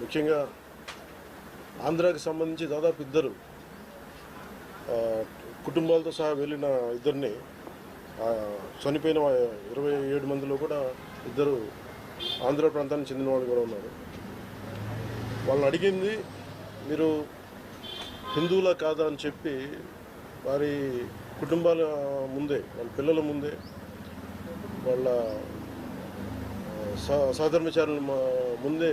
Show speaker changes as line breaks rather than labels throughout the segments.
ముఖ్యంగా ఆంధ్రాకి సంబంధించి దాదాపు ఇద్దరు కుటుంబాలతో సహా వెళ్ళిన ఇద్దరిని చనిపోయిన ఇరవై ఏడు మందిలో కూడా ఇద్దరు ఆంధ్ర ప్రాంతానికి చెందిన వాళ్ళు కూడా ఉన్నారు. వాళ్ళని అడిగింది మీరు హిందువులా కాదా? అని చెప్పి వారి కుటుంబాల ముందే వాళ్ళ పిల్లల ముందే వాళ్ళ సహధర్మచారుల ముందే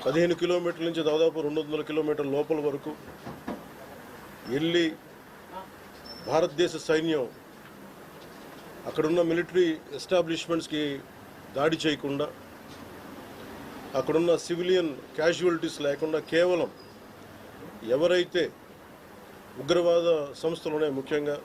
పదిహేను కిలోమీటర్ల నుంచి దాదాపు రెండు వందల కిలోమీటర్ల లోపల వరకు వెళ్ళి భారతదేశ సైన్యం అక్కడున్న మిలిటరీ ఎస్టాబ్లిష్మెంట్స్కి దాడి చేయకుండా అక్కడున్న సివిలియన్ క్యాజువాలిటీస్ లేకుండా కేవలం ఎవరైతే ఉగ్రవాద సంస్థలు ఉన్నాయి ముఖ్యంగా